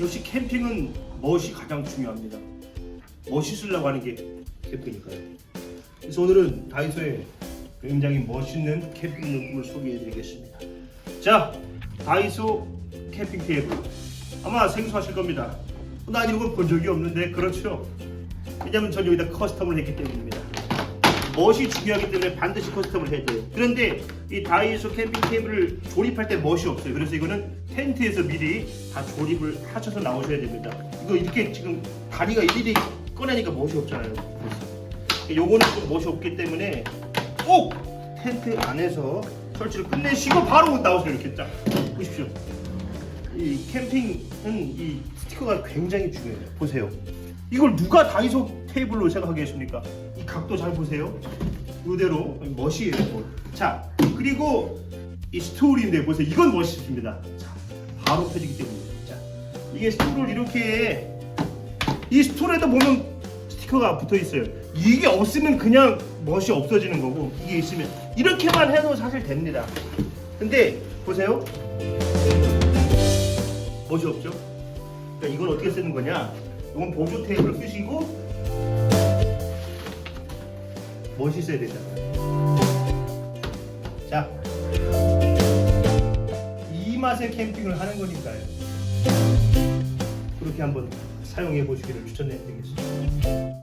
역시 캠핑은 멋이 가장 중요합니다. 멋있으려고 하는 게 캠핑이니까요. 그래서 오늘은 다이소에 굉장히 멋있는 캠핑 용품을 소개해드리겠습니다. 자, 다이소 캠핑 테이블 아마 생소하실 겁니다. 난 이런 걸 본 적이 없는데 그렇죠. 왜냐면 전 여기다 커스텀을 했기 때문입니다. 멋이 중요하기 때문에 반드시 커스텀을 해야 돼요. 그런데 이 다이소 캠핑 테이블을 조립할 때 멋이 없어요. 그래서 이거는 텐트에서 미리 다 조립을 하셔서 나오셔야 됩니다. 이거 이렇게 지금 다리가 일일이 꺼내니까 멋이 없잖아요. 요거는 좀 멋이 없기 때문에 꼭 텐트 안에서 설치를 끝내시고 바로 나오세요. 이렇게 딱 보십시오. 이 캠핑은 이 스티커가 굉장히 중요해요. 보세요. 이걸 누가 다이소 테이블로 생각하겠습니까? 이 각도 잘 보세요. 이대로 멋이에요. 멋. 자 그리고 이 스토리인데 보세요. 이건 멋있습니다. 자 바로 펴지기 때문에. 자 이게 스토리를 이렇게 이 스토리에도 보면 스티커가 붙어 있어요. 이게 없으면 그냥 멋이 없어지는 거고 이게 있으면 이렇게만 해도 사실 됩니다. 근데 보세요. 멋이 없죠? 그러니까 이건 어떻게 쓰는 거냐? 이건 보조 테이블 쓰시고 멋있어야 되잖아요. 자, 이 맛에 캠핑을 하는 거니까요. 그렇게 한번 사용해 보시기를 추천해 드리겠습니다.